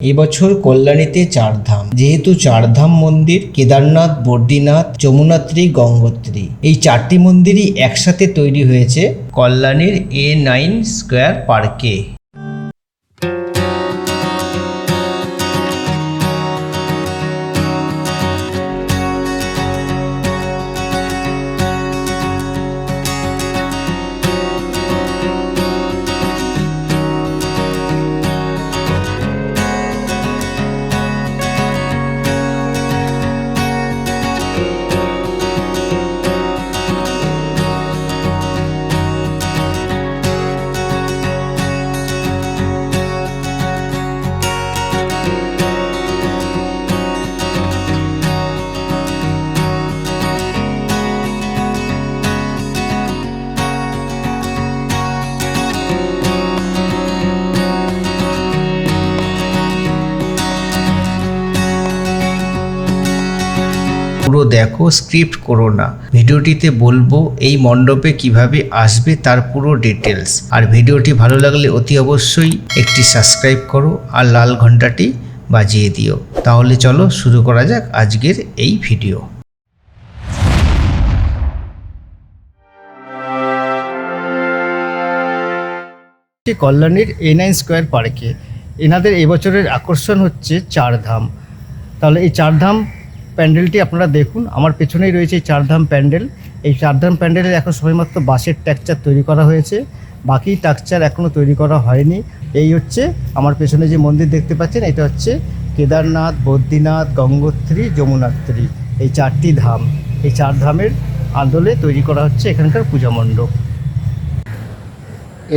এবছর কল্যাণীতে চারধাম, যেহেতু চারধাম মন্দির, কেদারনাথ, বদ্রীনাথ, যমুনাত্রী, গঙ্গোত্রী। এই চারটি মন্দিরই একসাথে তৈরি হয়েছে কল্যাণীর এ নাইন স্কোয়ার পার্কে দেখো, স্ক্রিপ্ট করো না। ভিডিওটিতে বলব এই মণ্ডপে কীভাবে আসবে তার পুরো ডিটেলস আর ভিডিওটি ভালো লাগলে অতি অবশ্যই একটি সাবস্ক্রাইব করো আর লাল ঘন্টাটি বাজিয়ে দিও। তাহলে চলো শুরু করা যাক আজকের এই ভিডিও। কল্যাণীর এ নাইন স্কোয়ার পার্কে এনাদের এবছরের আকর্ষণ হচ্ছে চারধাম। তাহলে এই চারধাম প্যান্ডেলটি আপনারা দেখুন। আমার পেছনেই রয়েছে এই চারধাম প্যান্ডেল। এই চারধাম প্যান্ডেলের এখন সবেমাত্র বাঁশের ট্যাকচার তৈরি করা হয়েছে। বাকি টাকচার এখনও তৈরি করা হয়নি। এই হচ্ছে আমার পেছনে যে মন্দির দেখতে পাচ্ছেন, এটা হচ্ছে কেদারনাথ, বদ্রীনাথ, গঙ্গোত্রী, যমুনাত্রী। এই চারটি ধাম। এই চার ধামের আদলে তৈরি করা হচ্ছে এখানকার পূজা মণ্ডপ।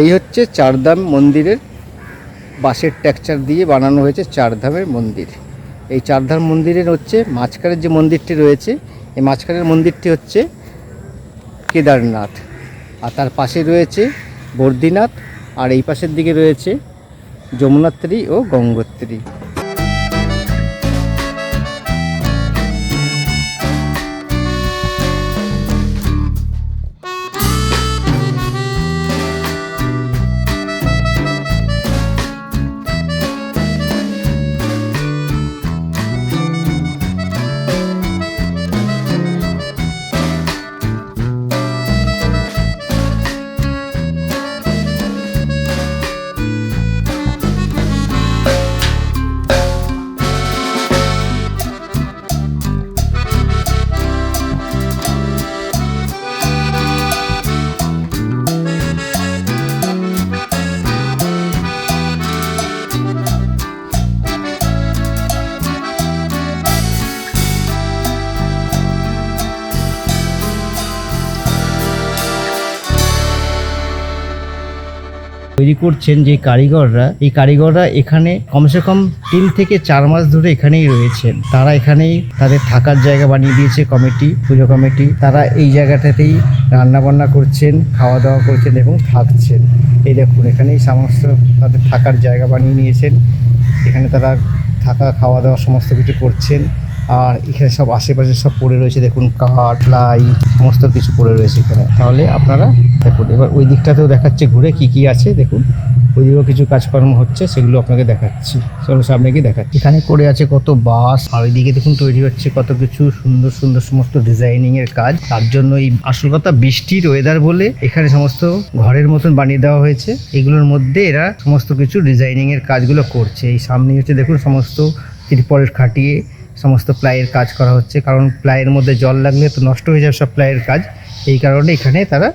এই হচ্ছে চারধাম মন্দিরের বাঁশের টেক্সচার দিয়ে বানানো হয়েছে চারধামের মন্দির। এই চারধাম মন্দিরের হচ্ছে মাঝখানের যে মন্দিরটি রয়েছে, এই মাঝখানের মন্দিরটি হচ্ছে কেদারনাথ। আর তার পাশে রয়েছে বদ্রীনাথ আর এই পাশের দিকে রয়েছে যমুনাত্রী ও গঙ্গোত্রী। তৈরি করছেন যে কারিগররা, এই কারিগররা এখানে কমসে কম তিন থেকে চার মাস ধরে এখানেই রয়েছেন। তারা এখানেই তাদের থাকার জায়গা বানিয়ে দিয়েছে কমিটি, পুজো কমিটি। তারা এই জায়গাটাতেই রান্না বান্না করছেন খাওয়া দাওয়া করছেন এবং থাকছেন। এই দেখুন, এখানেই সমস্ত তাদের থাকার জায়গা বানিয়ে নিয়েছেন। এখানে তারা থাকা খাওয়া দাওয়া সমস্ত কিছু করছেন। আর এখানে সব আশেপাশে সব পড়ে রয়েছে, দেখুন কাঠ, লাই, সমস্ত কিছু পড়ে রয়েছে এখানে। তাহলে আপনারা দেখুন, এবার ওই দিকটাতেও দেখাচ্ছে ঘুরে কি কি আছে, দেখুন। ওইদিকেও কিছু কাজকর্ম হচ্ছে, সেগুলো আপনাকে দেখাচ্ছি। চলো সামনে গিয়ে দেখাচ্ছি। এখানে পড়ে আছে কত বাস আর ওইদিকে দেখুন তৈরি হচ্ছে কত কিছু সুন্দর সুন্দর সমস্ত ডিজাইনিং এর কাজ। তার জন্য এই আসল কথা বৃষ্টির ওয়েদার বলে এখানে সমস্ত ঘরের মতন বানিয়ে দেওয়া হয়েছে। এগুলোর মধ্যে এরা সমস্ত কিছু ডিজাইনিং এর কাজগুলো করছে। এই সামনে হচ্ছে দেখুন সমস্ত ত্রিপলের খাটিয়ে সমস্ত প্লাইয়ের কাজ করা হচ্ছে, কারণ প্লাইয়ের মধ্যে জল লাগলে তো নষ্ট হয়ে যাবে সব প্লাইয়ের কাজ। এই কারণে এখানে তারা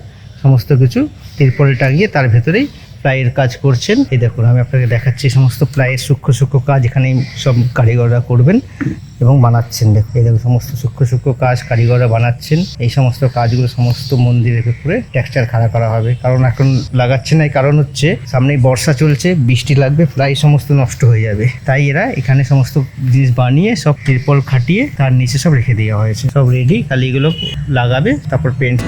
সমস্ত কিছু তিরপলে টাঙিয়ে তার ভেতরেই প্লাইয়ের কাজ করছেন। এই দেখুন, আমি আপনাকে দেখাচ্ছি সমস্ত প্লাইয়ের সূক্ষ্ম সূক্ষ্ম কাজ। এখানে সব কারিগররা করবেন এবং বানাচ্ছেন। দেখুন, এই দেখুন, সমস্ত সূক্ষ্ম সূক্ষ্ম কাজ কারিগররা বানাচ্ছেন। এই সমস্ত কাজগুলো সমস্ত মন্দিরের উপরে টেক্সচার খাড়া করা হবে। কারণ এখন লাগাচ্ছে না কারণ হচ্ছে সামনেই বর্ষা চলছে, বৃষ্টি লাগবে, প্রায় সমস্ত নষ্ট হয়ে যাবে। তাই এরা এখানে সমস্ত জিনিস বানিয়ে, সব তিরপল খাটিয়ে, তার নিচে সব রেখে দেওয়া হয়েছে। সব রেডি খালি এগুলো লাগাবে, তারপর পেন্ট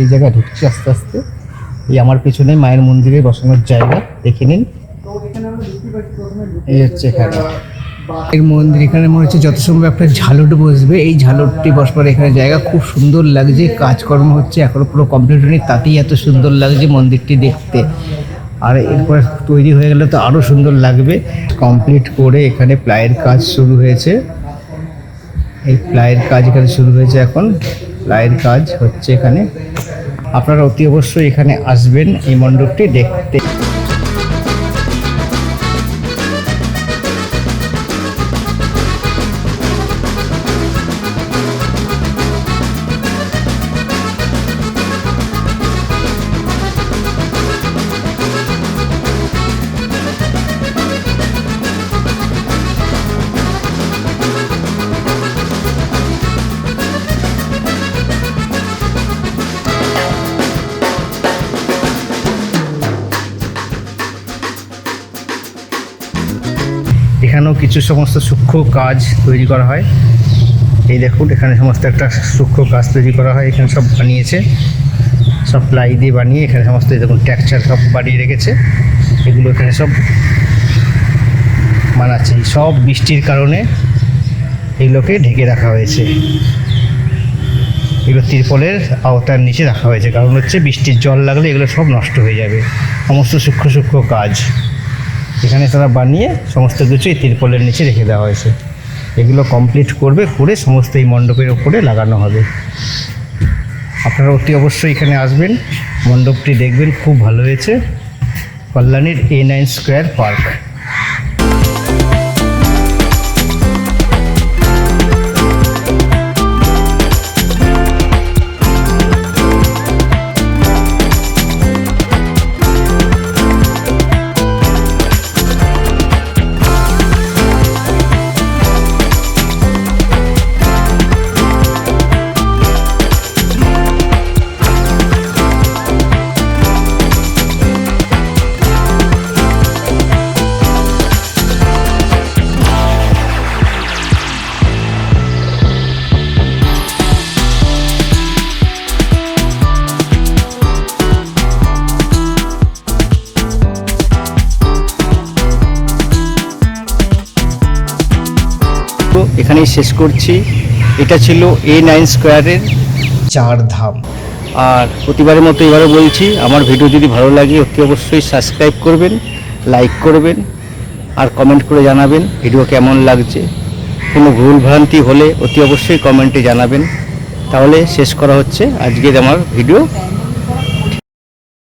সেই জায়গায় ঢুকছি আস্তে আস্তে। এই আমার পেছনে মায়ের মন্দিরে বসানোর জায়গা, দেখে নিন। এই হচ্ছে এখানে। এর মন্দির, এখানে মনে হচ্ছে যত সম্ভব একটা ঝালট বসবে। এই ঝালটটি বসবার এখানে জায়গা খুব সুন্দর লাগছে কাজকর্ম হচ্ছে, এখনও পুরো কমপ্লিট হয়নি, তাতেই এত সুন্দর লাগছে মন্দিরটি দেখতে। আর এরপর তৈরি হয়ে গেলে তো আরও সুন্দর লাগবে। কমপ্লিট করে এখানে প্লায়ের কাজ শুরু হয়েছে। এই প্লায়ের কাজ এখানে শুরু হয়েছে এখন। প্লায়ের কাজ হচ্ছে এখানে। আপনারা অতি অবশ্যই এখানে আসবেন এই মণ্ডপটি দেখতে। এখানেও কিছু সমস্ত সূক্ষ্ম কাজ তৈরি করা হয়। এই দেখুন, এখানে সমস্ত একটা সূক্ষ্ম কাজ তৈরি করা হয়, এখানে সব বানিয়েছে। সব প্লাই দিয়ে বানিয়ে এখানে সমস্ত দেখুন টেক্সচার সব বানিয়ে রেখেছে। এগুলো এখানে সব বানাচ্ছে। সব বৃষ্টির কারণে এগুলোকে ঢেকে রাখা হয়েছে। এগুলো তিরপলের আওতার নিচে রাখা হয়েছে। কারণ হচ্ছে বৃষ্টির জল লাগলে এগুলো সব নষ্ট হয়ে যাবে। সমস্ত সূক্ষ্ম সূক্ষ্ম কাজ। এখানে তারা বানিয়ে সমস্ত কিছুই তিরপলের নিচে রেখে দেওয়া হয়েছে। এগুলো কমপ্লিট করবে, করে সমস্ত এই মণ্ডপের ওপরে লাগানো হবে। আপনারা অতি অবশ্যই এখানে আসবেন, মণ্ডপটি দেখবেন, খুব ভালো হয়েছে। কল্যাণীর এ নাইন স্কোয়ার পার্ক এখানেই শেষ করছি। এটা ছিল এ নাইন স্কোয়ারের চার ধাম। আর প্রতিবারের মতো এবারে বলছি আমার ভিডিও যদি ভালো লাগে অতি অবশ্যই সাবস্ক্রাইব করবেন লাইক করবেন আর কমেন্ট করে জানাবেন ভিডিও কেমন লাগছে। কোনো ভুলভ্রান্তি হলে অতি অবশ্যই কমেন্টে জানাবেন। তাহলে শেষ করা হচ্ছে আজকের আমার ভিডিও।